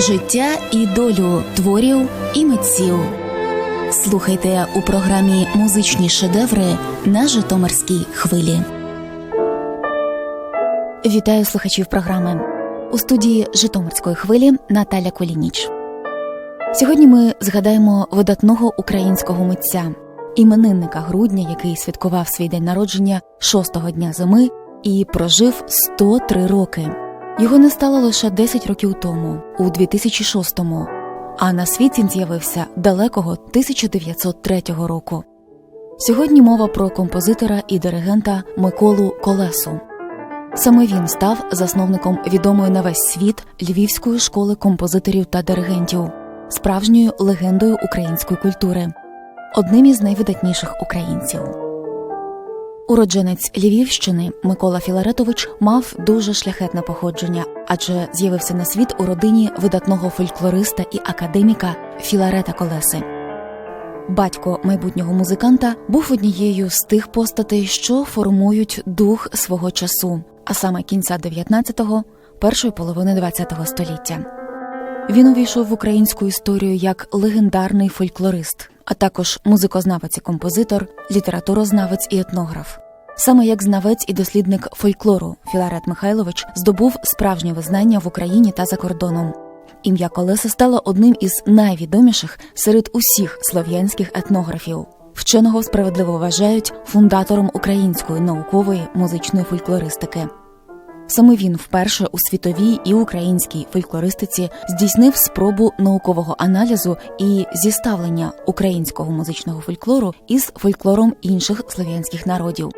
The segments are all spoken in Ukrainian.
життя і долю творів і митців. Слухайте у програмі Музичні шедеври на Житомирській хвилі. Вітаю слухачів програми у студії Житомирської хвилі Наталя Колініч. Сьогодні ми згадаємо видатного українського митця, іменинника грудня, який святкував свій день народження шостого дня зими і прожив 103 роки. Його не стало лише 10 років тому, у 2006-му, а на світ він з'явився далекого 1903 року. Сьогодні мова про композитора і диригента Миколу Колесу. Саме він став засновником відомої на весь світ Львівської школи композиторів та диригентів, справжньою легендою української культури, одним із найвидатніших українців. Уродженець Львівщини Микола Філаретович мав дуже шляхетне походження, адже з'явився на світ у родині видатного фольклориста і академіка Філарета Колеси. Батько майбутнього музиканта був однією з тих постатей, що формують дух свого часу, а саме кінця 19-го, першої половини 20-го століття. Він увійшов в українську історію як легендарний фольклорист, а також музикознавець і композитор, літературознавець і етнограф. Саме як знавець і дослідник фольклору Філарет Михайлович здобув справжнє визнання в Україні та за кордоном. Ім'я Колеса стало одним із найвідоміших серед усіх слов'янських етнографів. Вченого справедливо вважають фундатором української наукової музичної фольклористики. Саме він вперше у світовій і українській фольклористиці здійснив спробу наукового аналізу і зіставлення українського музичного фольклору із фольклором інших слов'янських народів.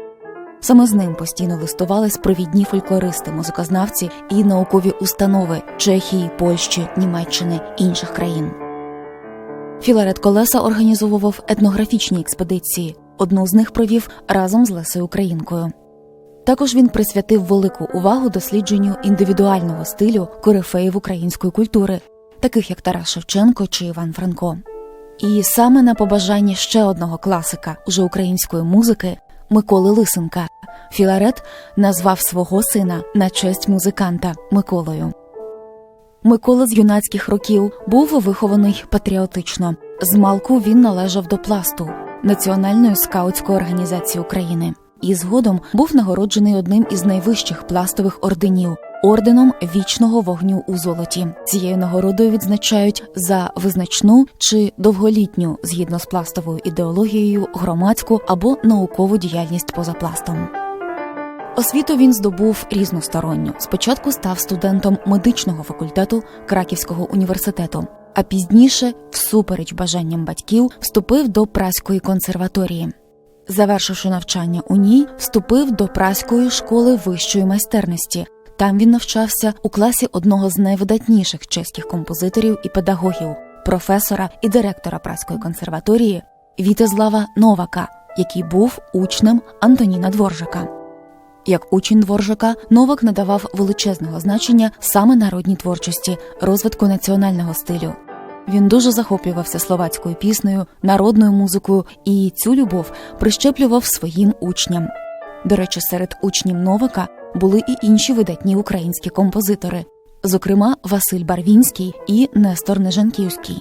Саме з ним постійно листувались провідні фольклористи, музикознавці і наукові установи Чехії, Польщі, Німеччини інших країн. Філарет Колеса організовував етнографічні експедиції. Одну з них провів разом з Лесею Українкою. Також він присвятив велику увагу дослідженню індивідуального стилю корифеїв української культури, таких як Тарас Шевченко чи Іван Франко. І саме на побажання ще одного класика уже української музики Миколи Лисенка Філарет назвав свого сина на честь музиканта Миколою. Микола з юнацьких років був вихований патріотично. З малку він належав до пласту Національної скаутської організації України і згодом був нагороджений одним із найвищих пластових орденів орденом вічного вогню у золоті. Цією нагородою відзначають за визначну чи довголітню згідно з пластовою ідеологією громадську або наукову діяльність поза пластом. Освіту він здобув різносторонню. Спочатку став студентом медичного факультету Краківського університету, а пізніше, всупереч бажанням батьків, вступив до Праської консерваторії. Завершивши навчання у ній, вступив до Праської школи вищої майстерності. Там він навчався у класі одного з найвидатніших чеських композиторів і педагогів, професора і директора Праської консерваторії Вітезлава Новака, який був учнем Антоніна Дворжака. Як учень Дворжака, Новак надавав величезного значення саме народній творчості, розвитку національного стилю. Він дуже захоплювався словацькою піснею, народною музикою і цю любов прищеплював своїм учням. До речі, серед учнів Новака були і інші видатні українські композитори, зокрема Василь Барвінський і Нестор Нежанківський.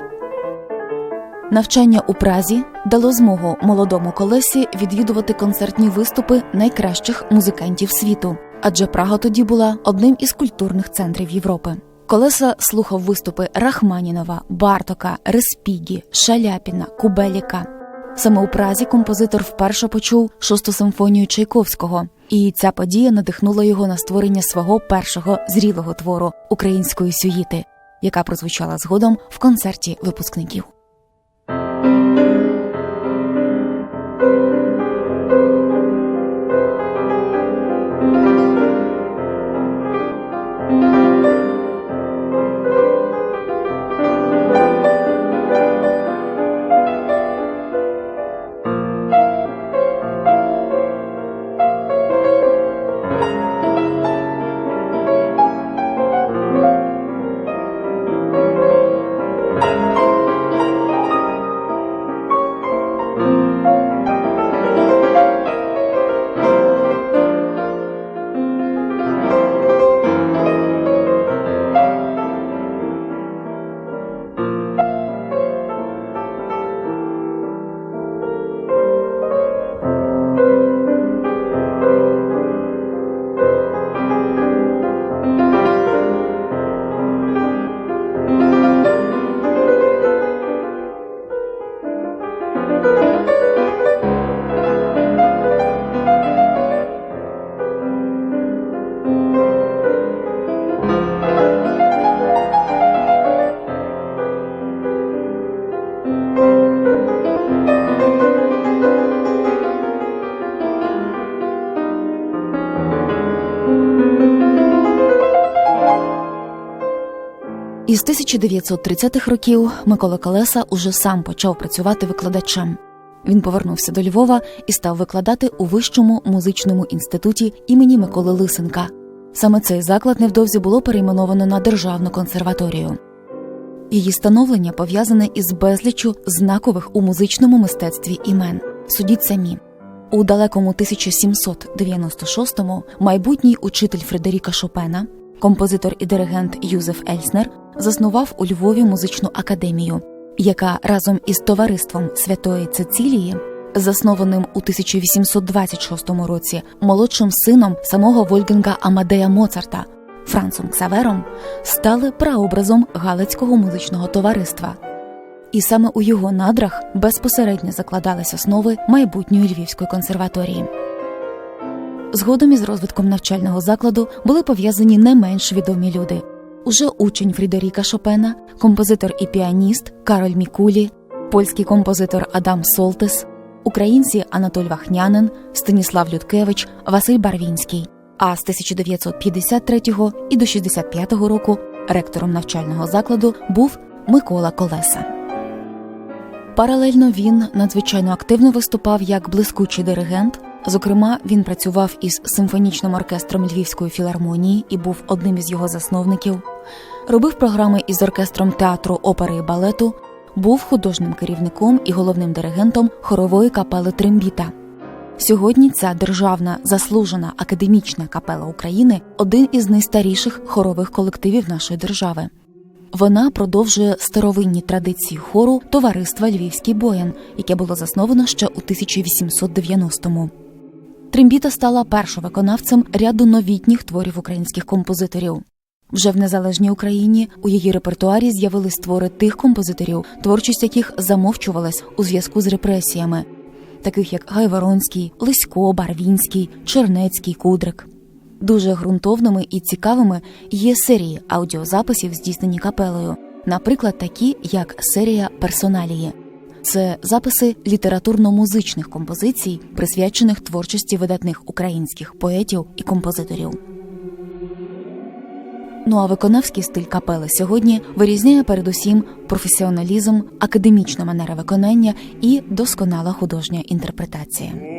Навчання у Празі дало змогу молодому колесі відвідувати концертні виступи найкращих музикантів світу, адже Прага тоді була одним із культурних центрів Європи. Колеса слухав виступи Рахманінова, Бартока, Респігі, Шаляпіна, Кубеліка. Саме у Празі композитор вперше почув шосту симфонію Чайковського, і ця подія надихнула його на створення свого першого зрілого твору української сюїти, яка прозвучала згодом в концерті випускників. 1930-х років Микола Колеса уже сам почав працювати викладачем. Він повернувся до Львова і став викладати у вищому музичному інституті імені Миколи Лисенка. Саме цей заклад невдовзі було перейменовано на державну консерваторію. Її становлення пов'язане із безліччю знакових у музичному мистецтві імен. Судіть самі. У далекому 1796-му майбутній учитель Фредеріка Шопена, композитор і диригент Юзеф Ельснер заснував у Львові музичну академію, яка разом із товариством Святої Цицилії, заснованим у 1826 році молодшим сином самого Вольфганга Амадея Моцарта, Францом Ксавером, стали прообразом Галицького музичного товариства. І саме у його надрах безпосередньо закладались основи майбутньої Львівської консерваторії. Згодом із розвитком навчального закладу були пов'язані не менш відомі люди. Уже учень Фрідеріка Шопена, композитор і піаніст Кароль Мікулі, польський композитор Адам Солтис, українці Анатоль Вахнянин, Станіслав Людкевич, Василь Барвінський. А з 1953 і до 65 року ректором навчального закладу був Микола Колеса. Паралельно він надзвичайно активно виступав як блискучий диригент. Зокрема, він працював із симфонічним оркестром Львівської філармонії і був одним із його засновників. Робив програми із оркестром театру опери і балету, був художнім керівником і головним диригентом хорової капели Трембіта. Сьогодні ця державна заслужена академічна капела України один із найстаріших хорових колективів нашої держави. Вона продовжує старовинні традиції хору товариства Львівський боян, яке було засновано ще у 1890-му. Трембіта стала першовиконавцем ряду новітніх творів українських композиторів. Вже в незалежній Україні у її репертуарі з'явились твори тих композиторів, творчість яких замовчувалась у зв'язку з репресіями, таких як Гайворонський, Лисько, Барвінський, Чернецький, Кудрик. Дуже ґрунтовними і цікавими є серії аудіозаписів, здійснені капелою, наприклад, такі як серія персоналії. Це записи літературно-музичних композицій, присвячених творчості видатних українських поетів і композиторів. Ну а виконавський стиль капели сьогодні вирізняє передусім професіоналізм, академічна манера виконання і досконала художня інтерпретація.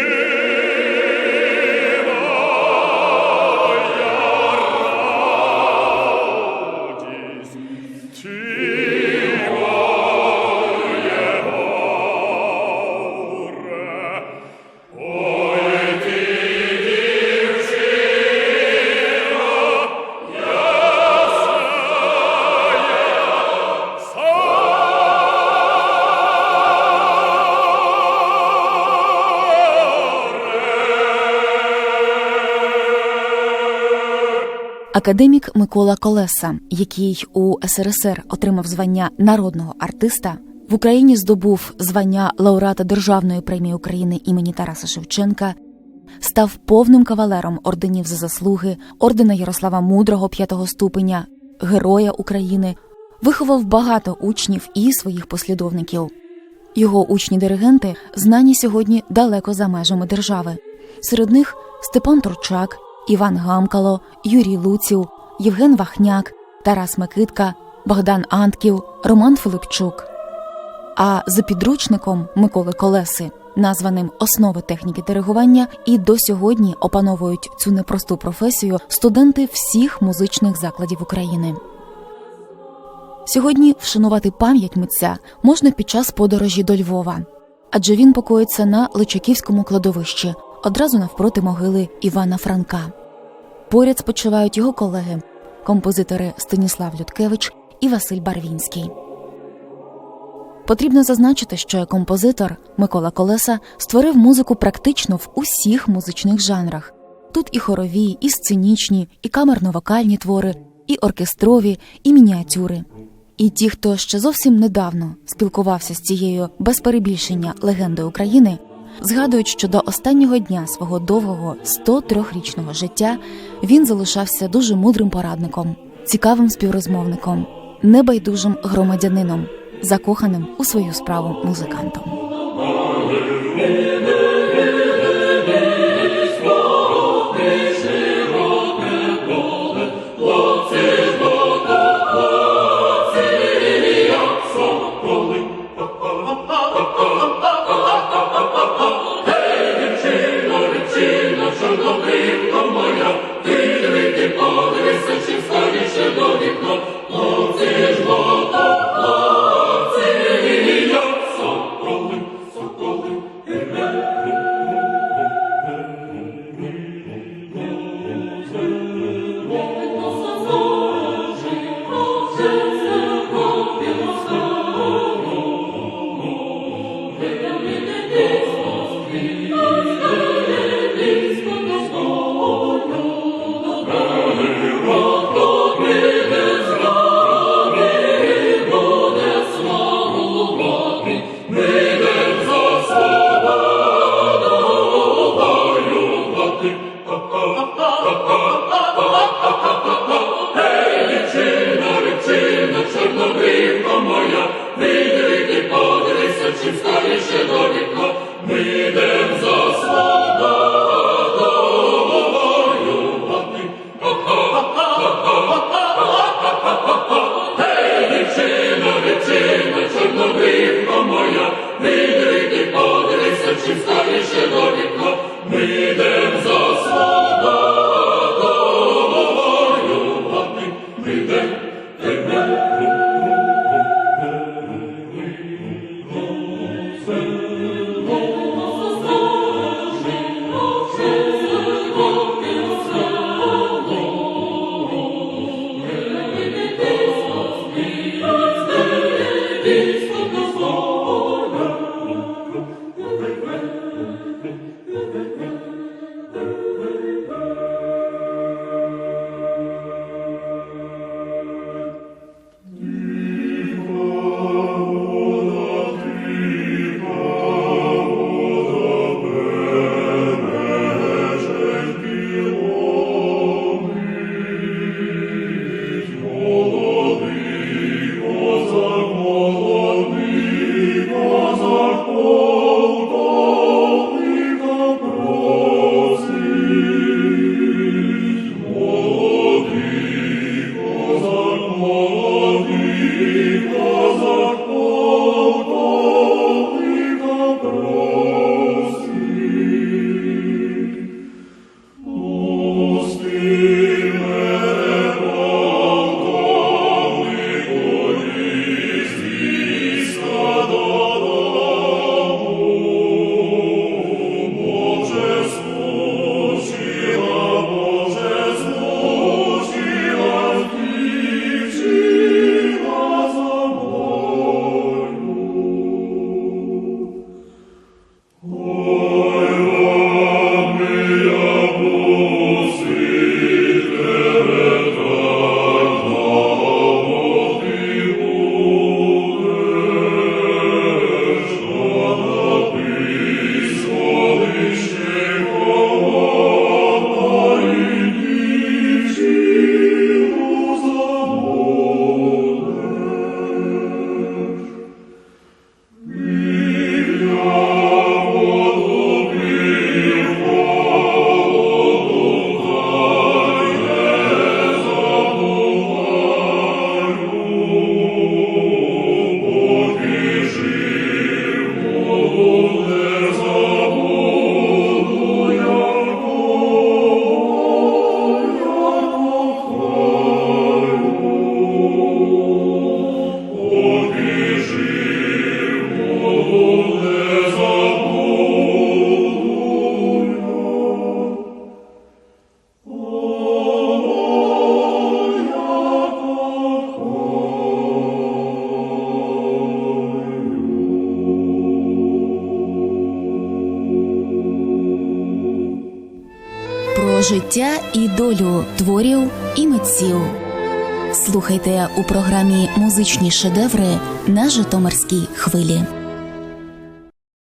Yeah. Академік Микола Колеса, який у СРСР отримав звання народного артиста, в Україні здобув звання лауреата Державної премії України імені Тараса Шевченка, став повним кавалером орденів за заслуги, ордена Ярослава Мудрого п'ятого ступеня, Героя України, виховав багато учнів і своїх послідовників. Його учні-диригенти знані сьогодні далеко за межами держави. Серед них Степан Турчак, Іван Гамкало, Юрій Луців, Євген Вахняк, Тарас Микитка, Богдан Антків, Роман Филипчук. А за підручником Миколи Колеси, названим Основи техніки диригування, і до сьогодні опановують цю непросту професію студенти всіх музичних закладів України. Сьогодні вшанувати пам'ять митця можна під час подорожі до Львова, адже він покоїться на Личаківському кладовищі, одразу навпроти могили Івана Франка. Поряд спочивають його колеги, композитори Станіслав Людкевич і Василь Барвінський. Потрібно зазначити, що композитор Микола Колеса створив музику практично в усіх музичних жанрах. Тут і хорові, і сценічні, і камерно-вокальні твори, і оркестрові, і мініатюри. І ті, хто ще зовсім недавно спілкувався з цією без перебільшення легендою України, згадують, що до останнього дня свого довгого 103-річного життя він залишався дуже мудрим порадником, цікавим співрозмовником, небайдужим громадянином, закоханим у свою справу музикантом. Amen. Життя і долю творів і митців. Слухайте у програмі Музичні шедеври на Житомирській хвилі.